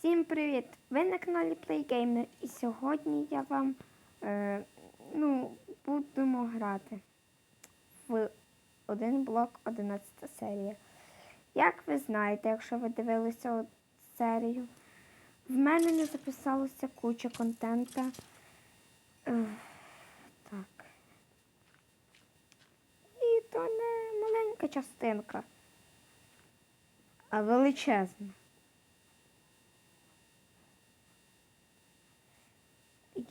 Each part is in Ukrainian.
Всім привіт! Ви на каналі PlayGamer і сьогодні я вам е, ну, будемо грати в один блок 11 серія. Як ви знаєте, якщо ви дивилися серію, в мене не записалося куча контента. Е, так. І то не маленька частинка, а величезна.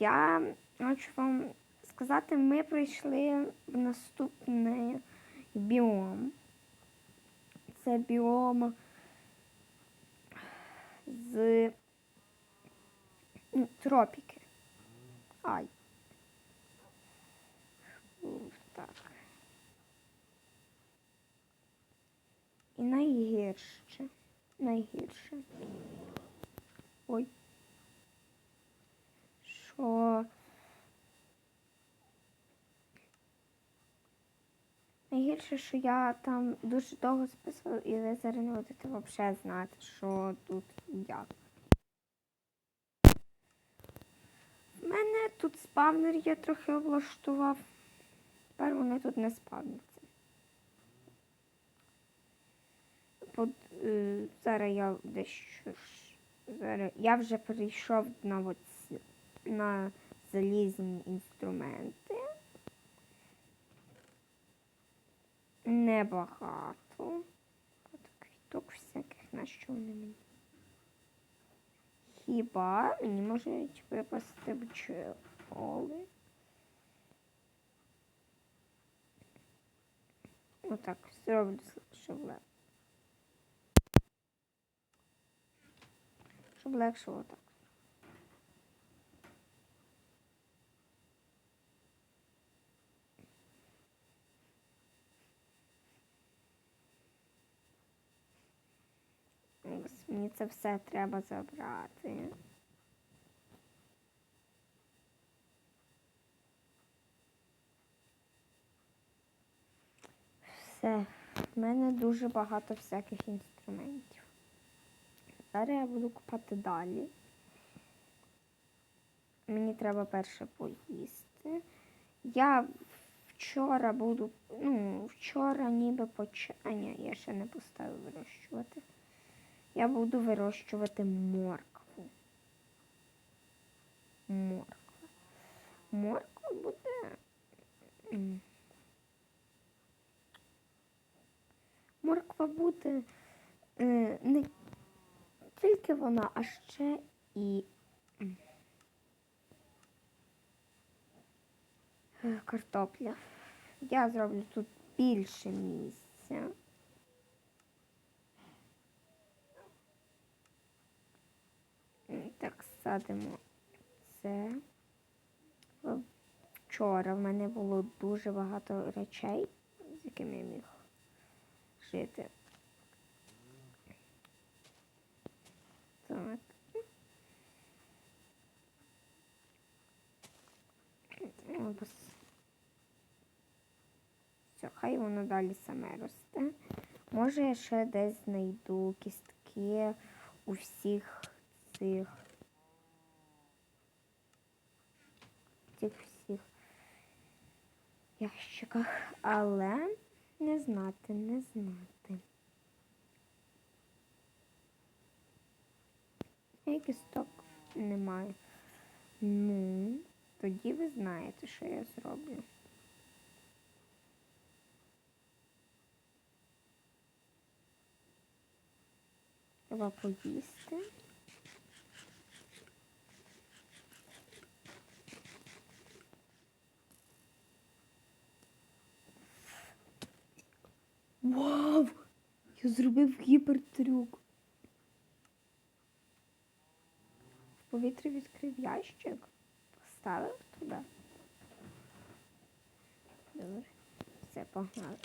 Я хочу вам сказати, ми прийшли в наступний біом. Це біом з ну, тропіки. Ай. Так. І найгірше. Найгірше. Ой. Що найгірше, що я там дуже довго списувала, і ви зараз не будете взагалі знати, що тут і як. У мене тут спавнер я трохи облаштував. Тепер вони тут не спавняться. Под, е, зараз я дещо. Зараз я вже перейшов на оці, на залізні інструменти. Небагато. От квіток всяких на що вони мені. Хіба мені можуть випасти бджоли? Отак, зроблю, щоб легше. Щоб легше отак. Ось Мені це все треба забрати. Все, в мене дуже багато всяких інструментів. Зараз я буду купати далі. Мені треба перше поїсти. Я вчора буду, ну, вчора ніби поча... А, ні, я ще не поставила вирощувати. Я буду вирощувати моркву. Морква. Морква буде. Морква буде е, не тільки вона, а ще і картопля. Я зроблю тут більше місця. М, Так, садимо це. Вчора в мене було дуже багато речей, з якими я міг жити. Так. Все, хай воно далі саме росте. Може, я ще десь знайду кістки у всіх цих цих всіх ящиках, але не знати, не знати. Я кісток немає. Ну, тоді ви знаєте, що я зроблю. Треба поїсти. Вау! Я зробив гіпертрюк. В повітрі відкрив ящик, поставив туди. Добре. Все, погнали.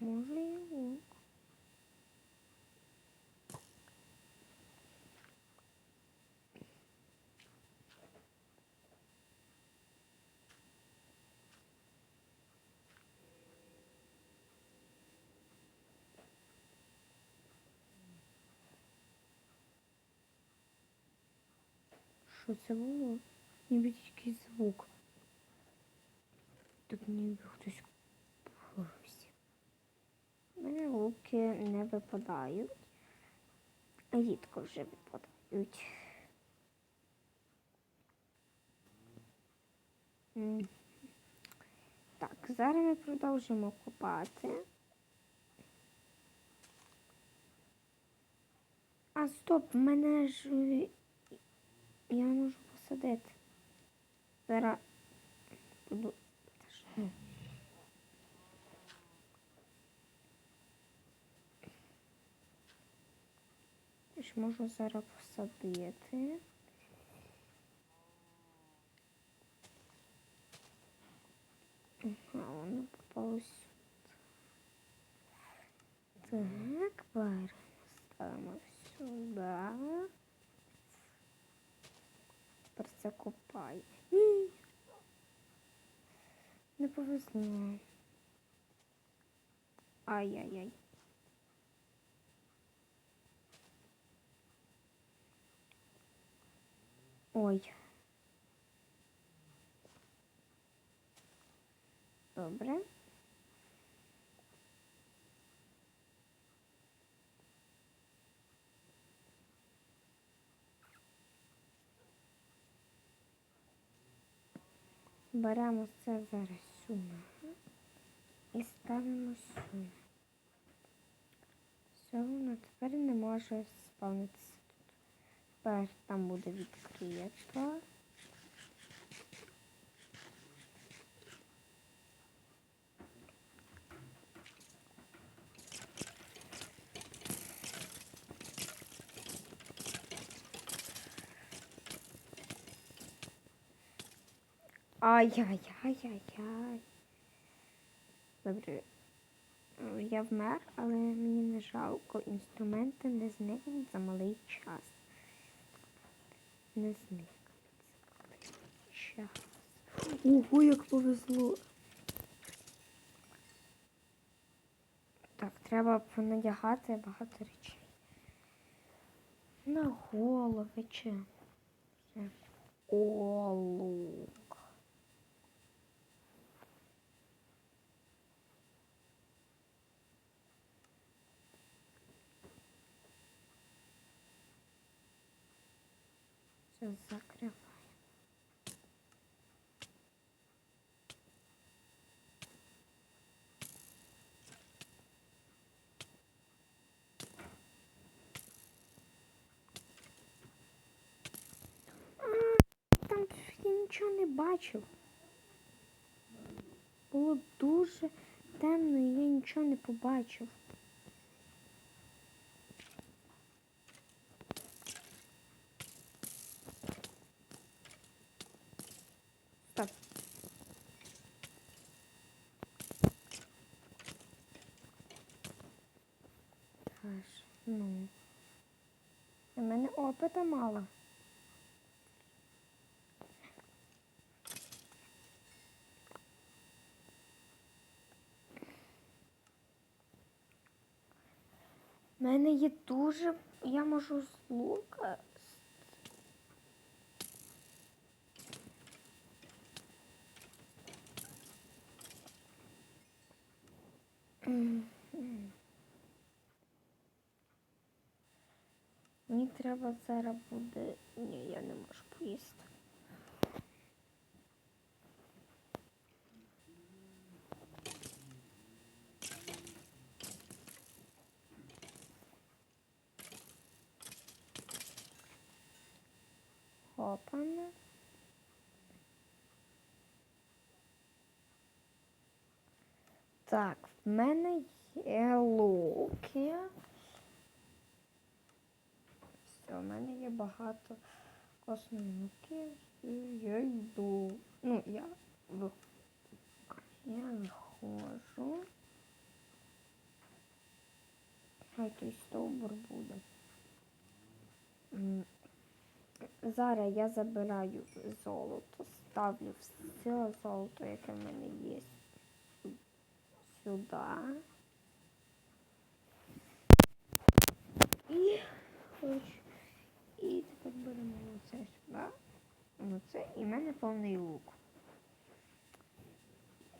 Може і лук. Що це було? Ніби якийсь звук. Тут ніби хтось поруся. У луки не випадають. Рідко вже випадають. Так, зараз ми продовжимо копати. А стоп, в мене ж я можу посадити. Зараз буду. Та ж, ну. Ж можу зараз посадити. Ага, воно попало сюди. Так, беремо, ставимо сюди. Тепер це копай. Ні. Не повезло. Ай-яй-яй. Ой. Добре. Беремо це зараз сюди і ставимо сюди. Все, воно тепер не може спавнитися. Тепер там буде відкрито. Ай-яй-яй-яй-яй. Добре. Я вмер, але мені не жалко. Інструменти не зникнуть за малий час. Не малий. Ого, як повезло. Так, треба понадягати багато речей. На голови чи. Все. Закриваємо. Там я нічого не бачив. Було дуже темно, і я нічого не побачив. Так. Аж, ну. У мене опита мало. У мене є дуже. Я можу з лука. Мені треба зараз буде. Ні, я не можу поїсти. Хопана. Так, в мене є луки. Все, в мене є багато основників. І я йду. Ну, я. Я виходжу. хай той стовбур буде. Зараз я забираю золото, ставлю все золото, яке в мене є сюди. І хоч. Беремо оце сюди. Оце і в мене повний лук.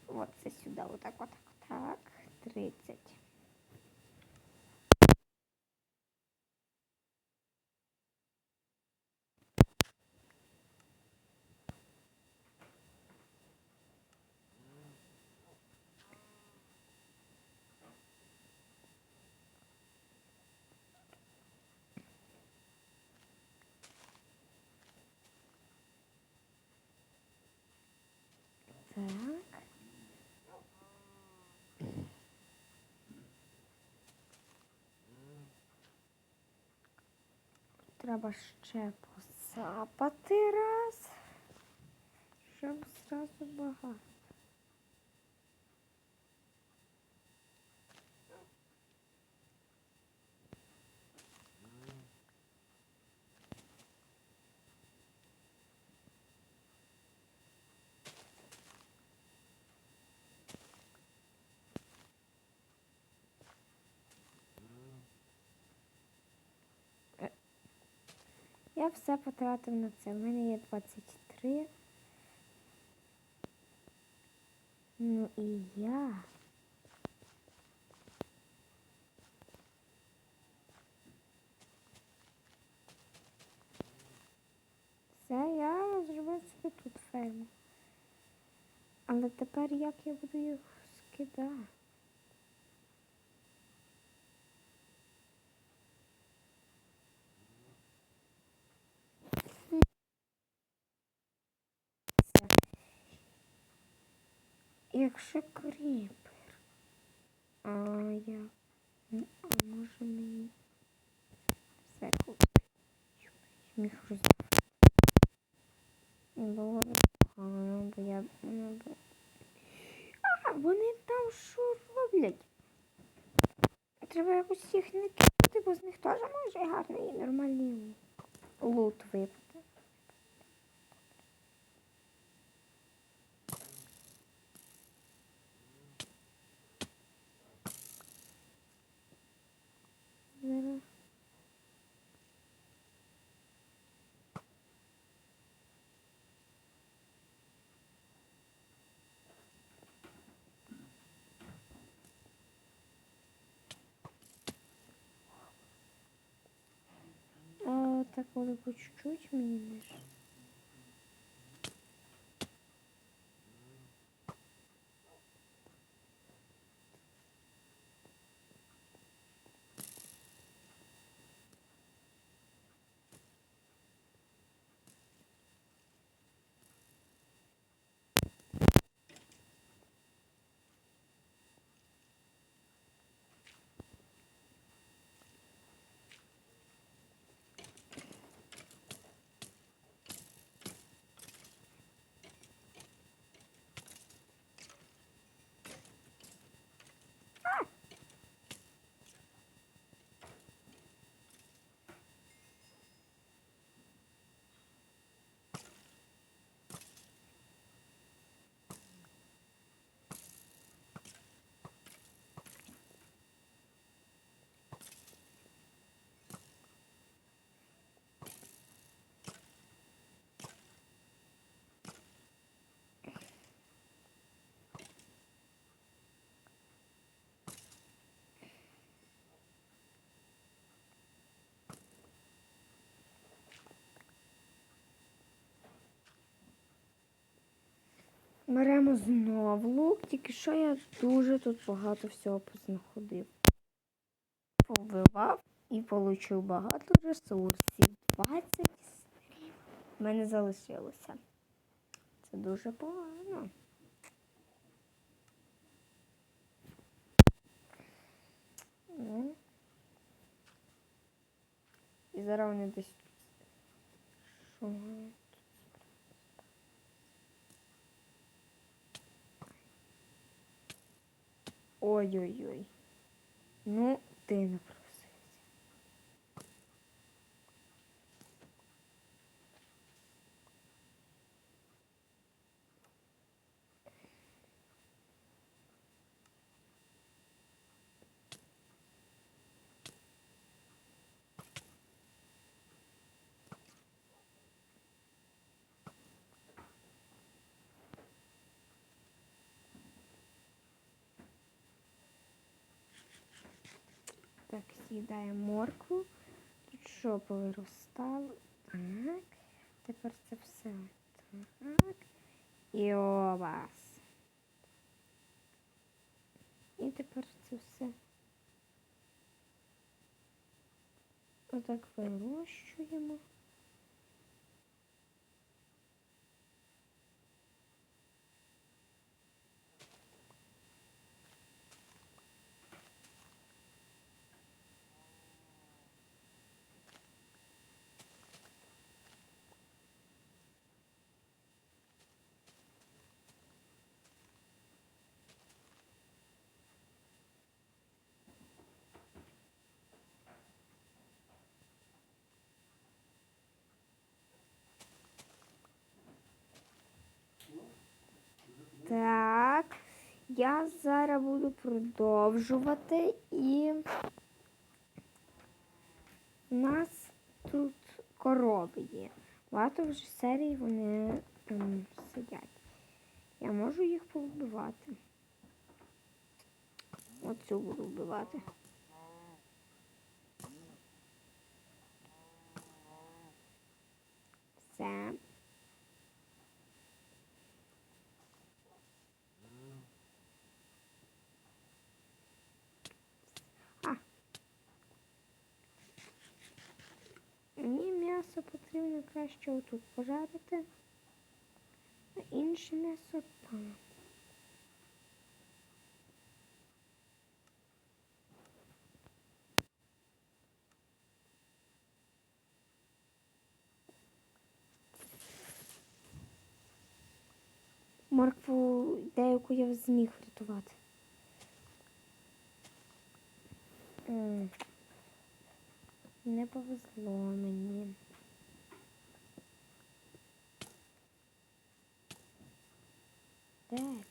Оце це сюди, отак, отак, отак. 30. Так. Треба ще посапати раз, щоб зразу багато. Я все потратив на це. У мене є 23. Ну і я. Все, я зробив собі тут ферму. Але тепер як я буду їх скидати? Якщо кріпер. А я. Ну, а може мені. Все купити. Міг роздати. Було б бо я. ну, А, вони там що роблять? Треба якось їх не кинути, бо з них теж може гарний і нормальний лут випити. Зараз. А, так коли по чуть-чуть мені Беремо знов лук, тільки що я дуже тут багато всього познаходив. Повбивав і отримав багато ресурсів. 20 в мене залишилося. Це дуже погано. Ну. І зараз вони десь. Що? Ой-ой-ой. Ну, ти не просто. З'їдаємо моркву. Тут що повиростало? Так. Тепер це все. Так. І обас. І тепер це все. Отак вирощуємо. Так, я зараз буду продовжувати і у нас тут корови є. Багато вже серій вони ем, сидять. Я можу їх повбивати. Оцю буду вбивати. Все. Мені м'ясо потрібно краще отут пожарити, а інше м'ясо там. Моркву деяку я зміг врятувати. Не повезло мені. Де він?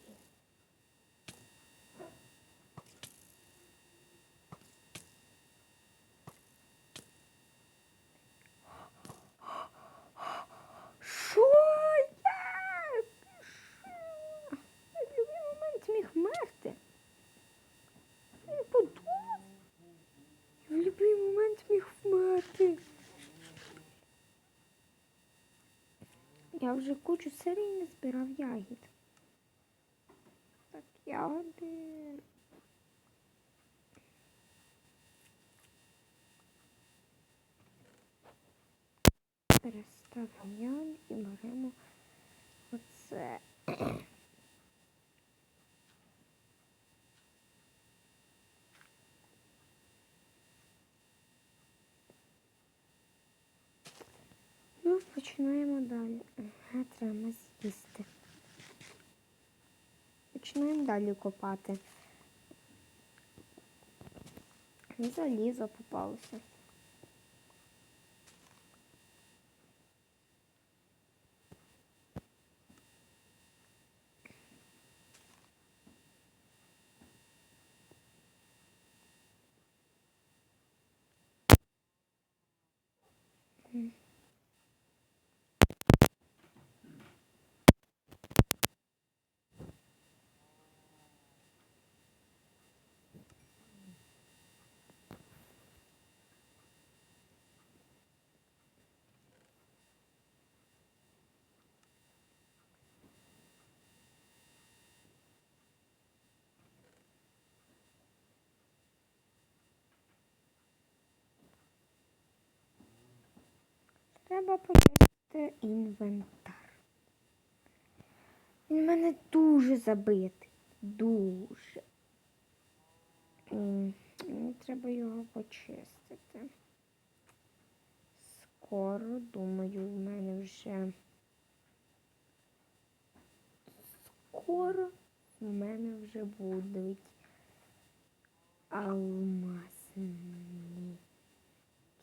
Що я? Що? В будь-який момент міг мерти. Не подумав. В будь-який момент міг вмерти. Я вже кучу серій не збирав ягід. Так, ягоди. Переставимо ягоди і беремо оце. Ну, починаємо далі. Ага, треба з'їсти. Починаємо далі копати. Залізо попалося. Треба почистити інвентар. Він мене дуже забитий. Дуже. Мені треба його почистити. Скоро, думаю, в мене вже. Скоро в мене вже будуть алмазні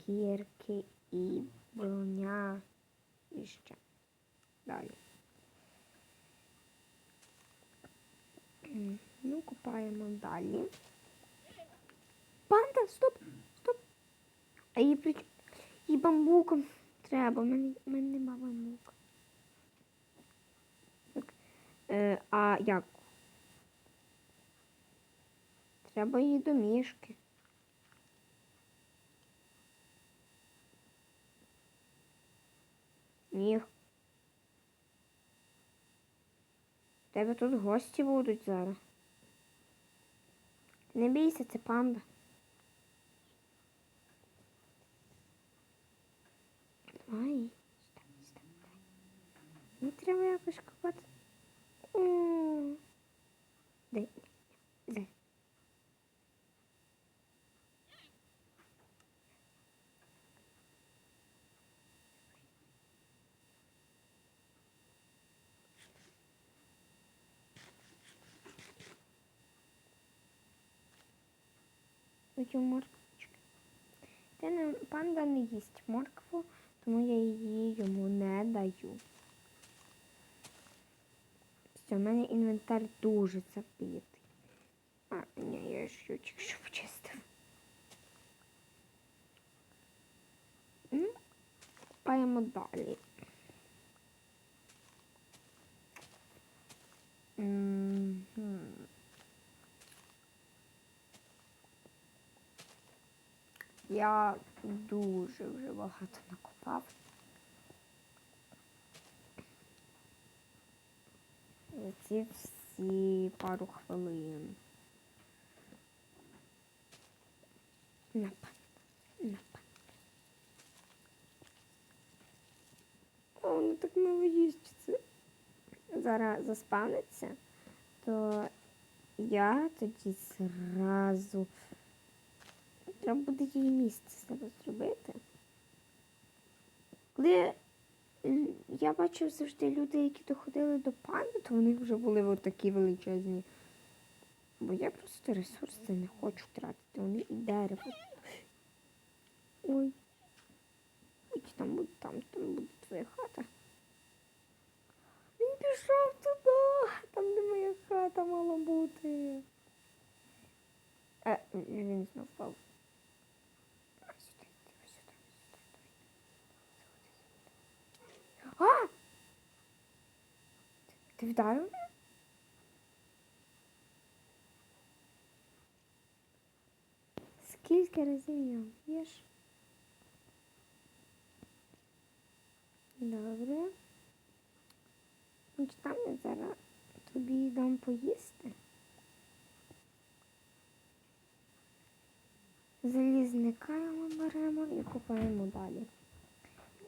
кірки і броня і ще далі. Ну, купаємо далі. Панда, стоп, стоп. А її при... І бамбуком треба, в мене, мене нема бамбука. Так. Е, а як? Треба її до Ні. В Тебе тут гості будуть зараз. Не бійся, це панда. Ай. Не треба якось копати. Дай. Цю морквочку. Та панда не їсть моркву, тому я її йому не даю. Все, в мене інвентар дуже забитий. А, ні, я ще що почистив. Ну, копаємо далі. Мгм. Я дуже вже багато накопав. Ці всі пару хвилин. Напад. Напад. О, воно так мило їсться. Зараз заспавниться, то я тоді зразу треба буде її місце з зробити. Коли я бачив завжди люди, які доходили до панди, то вони вже були от такі величезні. Бо я просто ресурси не хочу тратити. Вони і дерево. Ой. Ой, там буде, там, там буде твоя хата. Він пішов туди, там, де моя хата мала бути. Е, він знов впав. А, сюди, іди, сюди, сюди, давай. А! Мене? Скільки разів його б'єш? Добре. Там я зараз тобі дам поїсти. Залізника ми беремо і купаємо далі.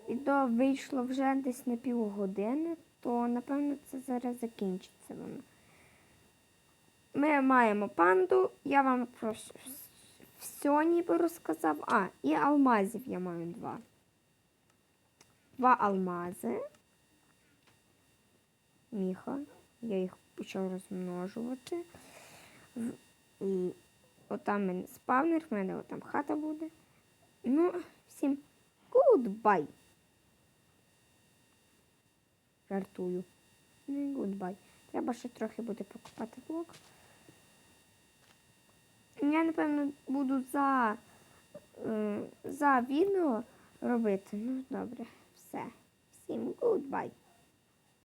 Відео вийшло вже десь на півгодини, то напевно це зараз закінчиться воно. Ми маємо панду, я вам про все ніби розказав. А, і алмазів я маю два. Два алмази. Міха. Я їх почав розмножувати. І отам мене спавнер, в мене отам хата буде. Ну, всім гудбай. Жартую. Гудбай. Треба ще трохи буде покупати блок. Я, напевно, буду за, е, за відео робити. Ну, добре, все. Всім гудбай.